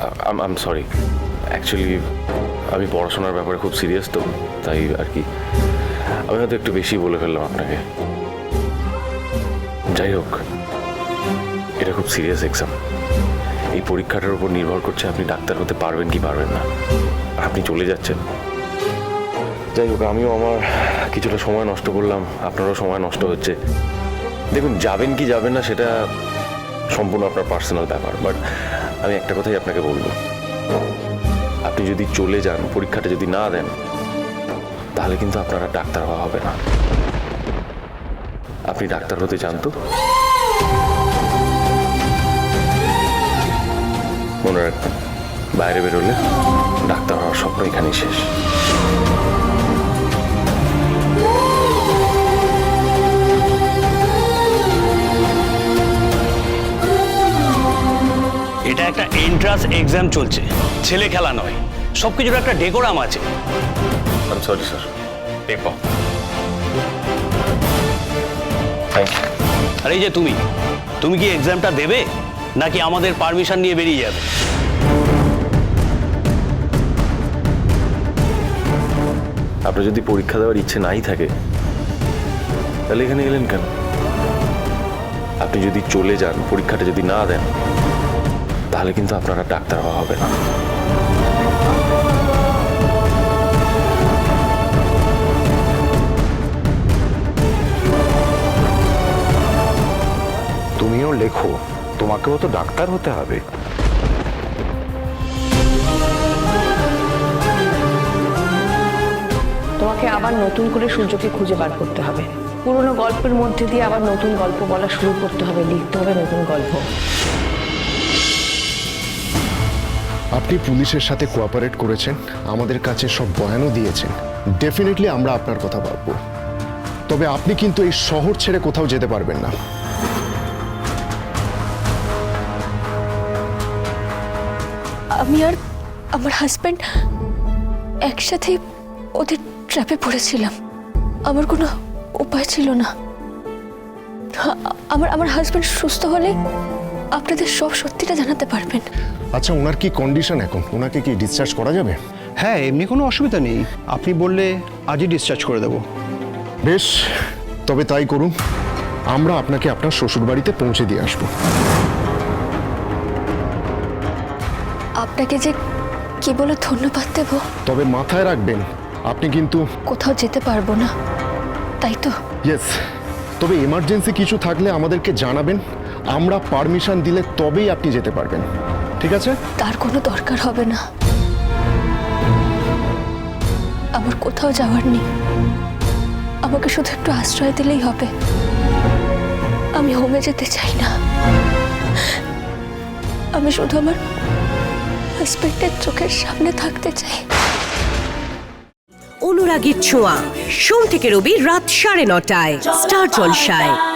আম আম sorry actually আমি পড়াশোনার ব্যাপারে খুব সিরিয়াস তো, তাই আর কি। আমি হয়তো একটু বেশি বলে ফেললাম আপনাকে। যাই হোক, এটা খুব সিরিয়াস এক্সাম এই পরীক্ষাটার উপর নির্ভর করছে আপনি ডাক্তার হতে পারবেন কি পারবেন না। আপনি চলে যাচ্ছেন। যাই হোক, আমিও আমার কিছুটা সময় নষ্ট করলাম, আপনারও সময় নষ্ট হচ্ছে। দেখুন, যাবেন কি যাবেন না, সেটা সম্পূর্ণ আপনার পার্সোনাল ব্যাপার বাট আমি একটা কথাই আপনাকে বলব। আপনি যদি চলে যান, পরীক্ষাটা যদি না দেন, তাহলে কিন্তু আপনার ডাক্তার হওয়া হবে না। আপনি ডাক্তার হতে চান তো? মনে রাখবেন, বাইরে বেরোলে ডাক্তার হওয়ার স্বপ্ন এখানেই শেষ। একটা এন্ট্রান্স এক্সাম চলছে। ছেলে খেলা নয় সব কিছুর একটা ডেকোরাম আছে। Sorry sir paper thank you আর এই যে তুমি তুমি কি এক্সামটা দেবে নাকি আমাদের পারমিশন নিয়ে বেরিয়ে যাবে? আপনার যদি পরীক্ষা দেওয়ার ইচ্ছে নাই থাকে তাহলে এখানে এলেন কেন? আপনি যদি চলে যান পরীক্ষাটা যদি না দেন তাহলে কিন্তু আপনারা ডাক্তার হওয়া হবে না। তুমিও লেখো তোমাকেও তো ডাক্তার হতে হবে। তোমাকে আবার নতুন করে সূর্যকে খুঁজে বার করতে হবে। পুরনো গল্পের মধ্যে দিয়ে আবার নতুন গল্প বলা শুরু করতে হবে লিখতে হবে নতুন গল্প। আপনি পুলিশের সাথে কোঅপারেট করেছেন, আমাদের কাছে সব বয়ানও দিয়েছেন। ডেফিনেটলি আমরা আপনার কথা ভাববো। তবে আপনি কিন্তু এই শহর ছেড়ে কোথাও যেতে পারবেন না। আমি আর আমার হাজব্যান্ড একসাথে ওদের ট্র্যাপে পড়েছিলাম। আমার কোনো উপায় ছিল না। আমার আমার হাজব্যান্ড সুস্থ হলে আপনাদের সব সত্যিটা জানাতে পারবেন। আচ্ছা ওনার কি কন্ডিশন এখন? ওনাকে কি ডিসচার্জ করা যাবে? হ্যাঁ এমনি কোনো অসুবিধা নেই। আপনি বললে আজই ডিসচার্জ করে দেবো। বেশ তবে তাই করুন। আমরা আপনাকে আপনার শ্বশুরবাড়িতে পৌঁছে দিয়ে আসব। আপনাকে যে কি বলে ধন্যবাদ দেব? তবে মাথায় রাখবেন আপনি কিন্তু কোথাও যেতে পারব না। তাই তো। ইয়েস তবে এমার্জেন্সি কিছু থাকলে আমাদেরকে জানাবেন। আমরা পারমিশন দিলে তবেই আপনি যেতে পারবেন। ঠিক আছে? তার কোনো দরকার হবে না। আমার কোথাও যাওয়ার নেই। আমাকে শুধু একটু আশ্রয় দিলেই হবে। আমি হোমে যেতে চাই না। আমি শুধু আমার হাজবেন্ডের চোখের সামনে থাকতে চাই। অনুরাগীর ছোঁয়া। সোম থেকে রবি রাত সাড়ে নটায়। স্টার জলসায়।